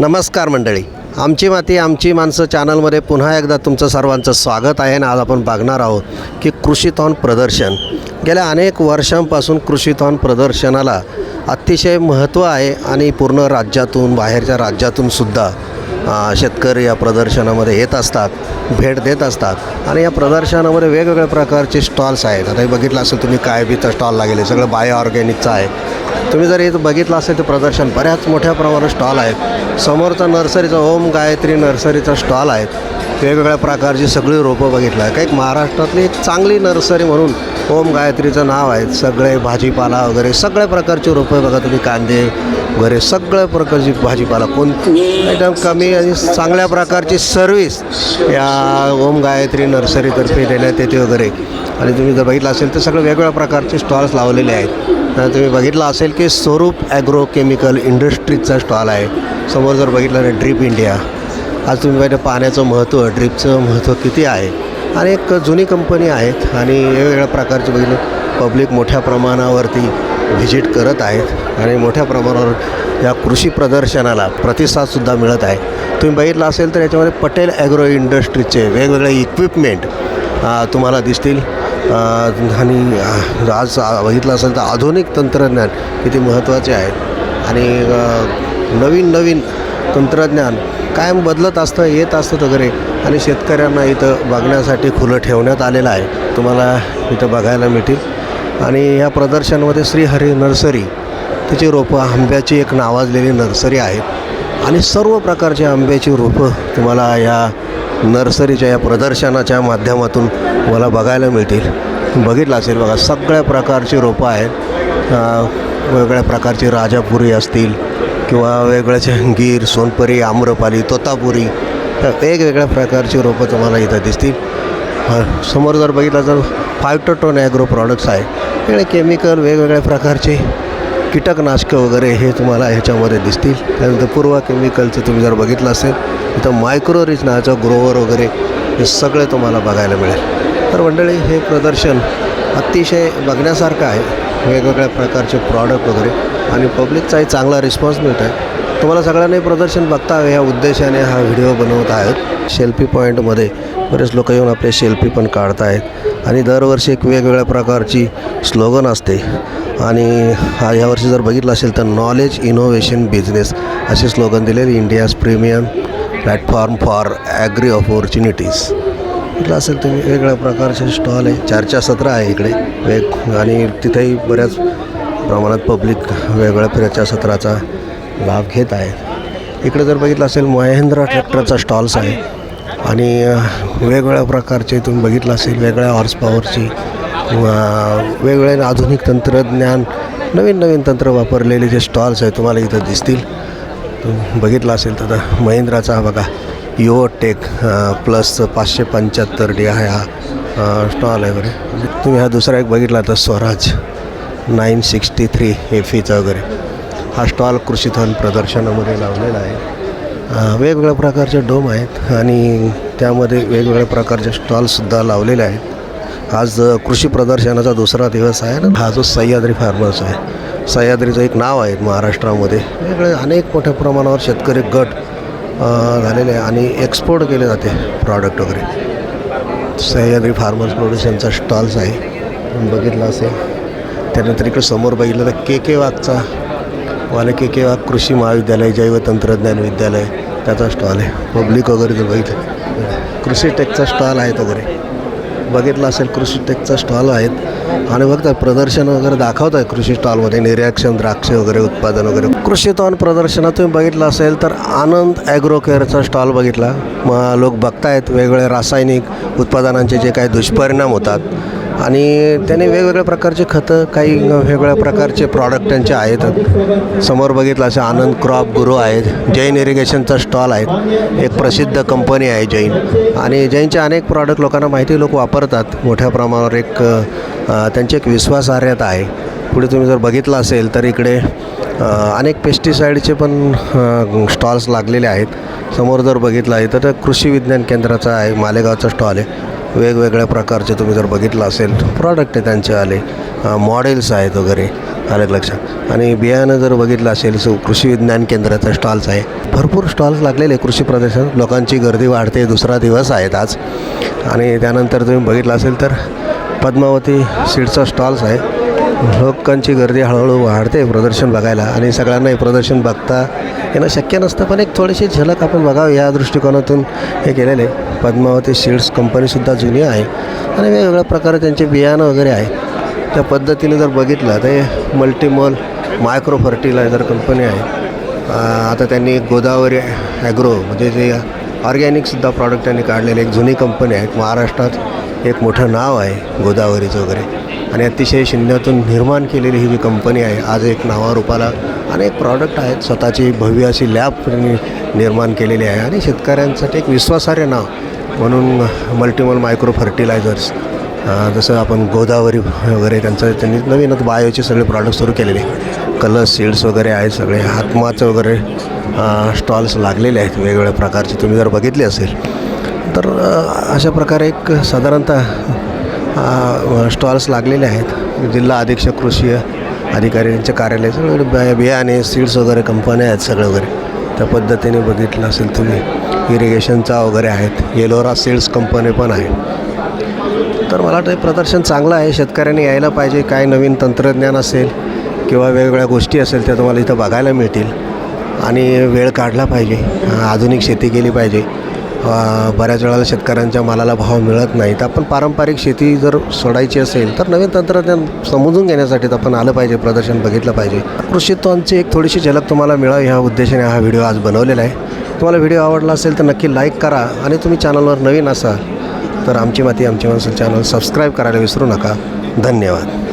नमस्कार मंडळी. आमची माती आमची माणसं चॅनलमध्ये पुन्हा एकदा तुमचं सर्वांचं स्वागत आहे आणि आज आपण बघणार आहोत की कृषीथॉन प्रदर्शन. गेल्या अनेक वर्षांपासून कृषीथॉन प्रदर्शनाला अतिशय महत्त्व आहे आणि पूर्ण राज्यातून बाहेरच्या राज्यातून सुद्धा शेतकरी या प्रदर्शनामध्ये येत असतात भेट देत असतात आणि या प्रदर्शनामध्ये वेगवेगळ्या प्रकारचे स्टॉल्स आहेत. आता हे बघितलं असेल तुम्ही काय बीचं स्टॉल लागेल. सगळं बायो ऑर्गॅनिकचं आहे. तुम्ही जर इथं बघितलं असेल तर प्रदर्शन बऱ्याच मोठ्या प्रमाणात स्टॉल आहेत. समोरचा नर्सरीचा ओम गायत्री नर्सरीचा स्टॉल आहेत. वेगवेगळ्या प्रकारची सगळी रोपं बघितलं आहे. काही महाराष्ट्रातली एक चांगली नर्सरी म्हणून ओम गायत्रीचं नाव आहे. सगळे भाजीपाला वगैरे सगळ्या प्रकारची रोपं बघा तुम्ही कांदे वगैरे सगळ्या प्रकारची भाजीपाला कोण एकदम कमी आणि चांगल्या प्रकारची सर्विस या ओम गायत्री नर्सरीतर्फे देण्यात येते वगैरे. आणि तुम्ही जर बघितलं असेल तर सगळे वेगवेगळ्या प्रकारचे स्टॉल्स लावलेले आहेत. तुम्ही बघितलं असेल की स्वरूप ॲग्रो केमिकल इंडस्ट्रीजचा स्टॉल आहे. समोर जर बघितलं ना ड्रीप इंडिया आज तुम्ही पाहिजे पाण्याचं महत्त्व ड्रीपचं महत्त्व किती आहे. आणि एक जुनी कंपनी आहेत आणि वेगवेगळ्या प्रकारचे बघितलं. पब्लिक मोठ्या प्रमाणावरती व्हिजिट करत आहेत आणि मोठ्या प्रमाणावर या कृषी प्रदर्शनाला प्रतिसादसुद्धा मिळत आहे. तुम्ही बघितलं असेल तर याच्यामध्ये पटेल ॲग्रो इंडस्ट्रीजचे वेगवेगळे इक्विपमेंट तुम्हाला दिसतील. आणि आज बघितलं असेल तर आधुनिक तंत्रज्ञान किती महत्त्वाचे आहे. आणि नवीन नवीन तंत्रज्ञान कायम बदलत असतं येत असतं वगैरे. आणि शेतकऱ्यांना इथं बघण्यासाठी खुलं ठेवण्यात आलेलं आहे. तुम्हाला इथं बघायला मिळतील. आणि ह्या प्रदर्शनामध्ये श्रीहरी नर्सरी तिची रोपं आंब्याची एक नावाजलेली नर्सरी आहे आणि सर्व प्रकारची आंब्याची रोपं तुम्हाला या नर्सरीच्या या प्रदर्शनाच्या माध्यमातून मला बघायला मिळतील. बघितलं असेल बघा सगळ्या प्रकारची रोपं आहेत. वेगळ्या वेगवेगळ्या प्रकारची राजापुरी असतील किंवा वेगळ्याचे गीर सोनपरी आम्रपाली तोतापुरी वेगवेगळ्या प्रकारची रोपं तुम्हाला इथं दिसतील. समोर जर बघितलं तर फायटोटोन ॲग्रो प्रॉडक्ट्स आहे. वेगळे केमिकल वेगवेगळ्या प्रकारचे कीटकनाशकं वगैरे हे तुम्हाला ह्याच्यामध्ये दिसतील. त्यानंतर पूर्वा केमिकलचं तुम्ही जर बघितलं असेल तिथं मायक्रोरिच नावाचं ग्रोवर वगैरे हे सगळे तुम्हाला बघायला मिळेल. तर मंडळी हे प्रदर्शन अतिशय बघण्यासारखं आहे. वेगवेगळ्या प्रकारचे प्रॉडक्ट वगैरे आणि पब्लिकचाही चांगला रिस्पॉन्स मिळत आहे तुम्हाला सगळ्यांनी प्रदर्शन बघता या ह्या उद्देशाने हा व्हिडिओ बनवत आहेत. शेल्फी पॉईंटमध्ये बरेच लोक येऊन आपले शेल्फी पण काढत आहेत आणि दरवर्षी एक वेगवेगळ्या प्रकारची स्लोगन असते. आणि हा यावर्षी जर बघितलं असेल तर नॉलेज इनोव्हेशन बिझनेस असे स्लोगन दिलेले India's premium platform for agri opportunities. इथलं असेल तुम्ही वेगवेगळ्या प्रकारचे स्टॉल आहे. चर्चासत्र आहे इकडे. वेग आणि तिथेही बऱ्याच प्रमाणात पब्लिक वेगवेगळ्या चर्चासत्राचा लाभ घेत आहेत. इकडे जर बघितलं असेल महेंद्रा ट्रॅक्टरचा स्टॉल्स आहे. आणि वेगवेगळ्या प्रकारचे तुम्ही बघितलं असेल वेगळ्या हॉर्स पॉवरची वेगवेगळे आधुनिक तंत्रज्ञान नवीन नवीन तंत्र वापरलेले जे स्टॉल्स आहेत तुम्हाला इथं दिसतील. बघितलं असेल तर महिंद्राचा हा बघा युओ टेक प्लस पाचशे पंच्याहत्तर डी हा हा स्टॉल आहे वगैरे तुम्ही हा दुसरा एक बघितला तर स्वराज नाईन सिक्स्टी थ्री एफीचा वगैरे. हा स्टॉल कृषीधन प्रदर्शनामध्ये लावलेला आहे. वेगवेगळ्या प्रकारचे डोम आहेत आणि त्यामध्ये वेगवेगळ्या प्रकारचे स्टॉलसुद्धा लावलेले आहेत. आज कृषी प्रदर्शनाचा दुसरा दिवस आहे ना हा जो सह्याद्री फार्मर्स आहे सह्याद्रीचं एक नाव आहे महाराष्ट्रामध्ये. वेगळे अनेक मोठ्या प्रमाणावर शेतकरी गट झालेले आहे आणि एक्सपोर्ट केले जाते प्रॉडक्ट वगैरे. सह्याद्री फार्मर्स प्रोड्युशनचा स्टॉल्स आहे. बघितला बघितलं असेल. त्यानंतर इकडे समोर बघितलं तर के के वाघचा वाले किंवा कृषी महाविद्यालय जैव तंत्रज्ञान विद्यालय त्याचा स्टॉल आहे. पब्लिक वगैरे जर बघितलं. कृषी टेकचा स्टॉल आहेत वगैरे बघितलं असेल कृषी टेकचा स्टॉल आहेत. आणि बघता प्रदर्शन वगैरे दाखवत आहे कृषी स्टॉलमध्ये निरीक्षण द्राक्षे वगैरे उत्पादन वगैरे. कृषीतॉन प्रदर्शनात तुम्ही बघितलं असेल तर आनंद ॲग्रो केअरचा स्टॉल बघितला. मग लोक बघतायत वेगवेगळे रासायनिक उत्पादनांचे जे काही दुष्परिणाम होतात. आणि त्याने वेगवेगळ्या प्रकारचे खतं काही वेगवेगळ्या प्रकारचे प्रॉडक्ट त्यांचे आहेत. समोर बघितलं असं आनंद क्रॉप गुरु आहेत. जैन इरिगेशनचा स्टॉल आहेत एक प्रसिद्ध कंपनी आहे जैन. आणि जैनचे अनेक प्रॉडक्ट लोकांना माहिती लोक वापरतात. मोठ्या प्रमाणावर एक त्यांची एक विश्वासार्हता आहे. पुढे तुम्ही जर बघितलं असेल तर इकडे अनेक पेस्टिसाईडचे पण स्टॉल्स लागलेले आहेत. समोर जर बघितलं आहे तर कृषी विज्ञान केंद्राचा आहे मालेगावचा स्टॉल आहे. वेगवेगळ्या प्रकारचे तुम्ही जर बघितलं असेल प्रॉडक्ट आहे त्यांचे आले मॉडेल्स आहेत वगैरे आलं लक्षात? आणि बियाणं जर बघितलं असेल सो कृषी विज्ञान केंद्राचा स्टॉल्स आहे. भरपूर स्टॉल्स लागलेले कृषी प्रदर्शन लोकांची गर्दी वाढते दुसरा दिवस आहेत आज. आणि त्यानंतर तुम्ही बघितलं असेल तर पद्मावती सीडचा स्टॉल्स आहे. लोकांची गर्दी हळूहळू वाढते प्रदर्शन बघायला आणि सगळ्यांना हे प्रदर्शन बघता येणं शक्य नसतं पण एक थोडीशी झलक आपण बघावं या दृष्टिकोनातून हे केलेलं. आहे पद्मावती सीड्स कंपनीसुद्धा जुनी आहे आणि वेगवेगळ्या प्रकारे त्यांचे बियाणं वगैरे आहे. त्या पद्धतीने जर बघितलं तर हे मल्टीमॉल मायक्रो फर्टिलायझर कंपनी आहे. आता त्यांनी गोदावरी ॲग्रो म्हणजे जे ऑर्गॅनिकसुद्धा प्रॉडक्ट त्यांनी काढलेले एक जुनी कंपनी आहे महाराष्ट्रात एक मोठं नाव आहे गोदावरीचं वगैरे. आणि अतिशय शून्यातून निर्माण केलेली ही जी कंपनी आहे आज एक नावारूपाला अनेक प्रॉडक्ट आहेत. स्वतःची भव्य अशी लॅब निर्माण केलेली आहे. आणि शेतकऱ्यांसाठी एक विश्वासार्ह नाव म्हणून मल्टिमल मायक्रो फर्टिलायझर्स जसं आपण गोदावरी वगैरे त्यांचं त्यांनी नवीनच बायोचे सगळे प्रॉडक्ट सुरू केलेले. कलर्स सीड्स वगैरे आहेत सगळे. हातमाचं वगैरे स्टॉल्स लागलेले आहेत वेगवेगळ्या प्रकारचे. तुम्ही जर बघितले असेल तर अशा प्रकारे एक साधारणतः स्टॉल्स लागलेले आहेत. जिल्हा अधीक्षक कृषी अधिकारी यांचे कार्यालय सगळे बियाणे सीड्स वगैरे कंपन्या आहेत सगळं वगैरे. त्या पद्धतीने बघितलं असेल तुम्ही इरिगेशनचा वगैरे आहेत. येलोरा सीड्स कंपनी पण आहे. तर मला वाटतं प्रदर्शन चांगलं आहे. शेतकऱ्यांनी यायला पाहिजे. काय नवीन तंत्रज्ञान असेल किंवा वेगवेगळ्या गोष्टी असेल त्या तुम्हाला इथं बघायला मिळतील. आणि वेळ काढला पाहिजे. आधुनिक शेती केली पाहिजे. बऱ्याच वेळेला शेतकऱ्यांच्या मालाला भाव मिळत नाही. तर आपण पारंपरिक शेती जर सोडायची असेल तर नवीन तंत्रज्ञान समजून घेण्यासाठी तर आपण आलं पाहिजे प्रदर्शन बघितलं पाहिजे. कृषीत्वांची एक थोडीशी झलक तुम्हाला मिळावी ह्या उद्देशाने हा व्हिडिओ आज बनवलेला आहे. तुम्हाला व्हिडिओ आवडला असेल तर नक्की लाईक करा आणि तुम्ही चॅनलवर नवीन असाल तर आमची माती आमची माणसं चॅनल सबस्क्राईब करायला विसरू नका. धन्यवाद.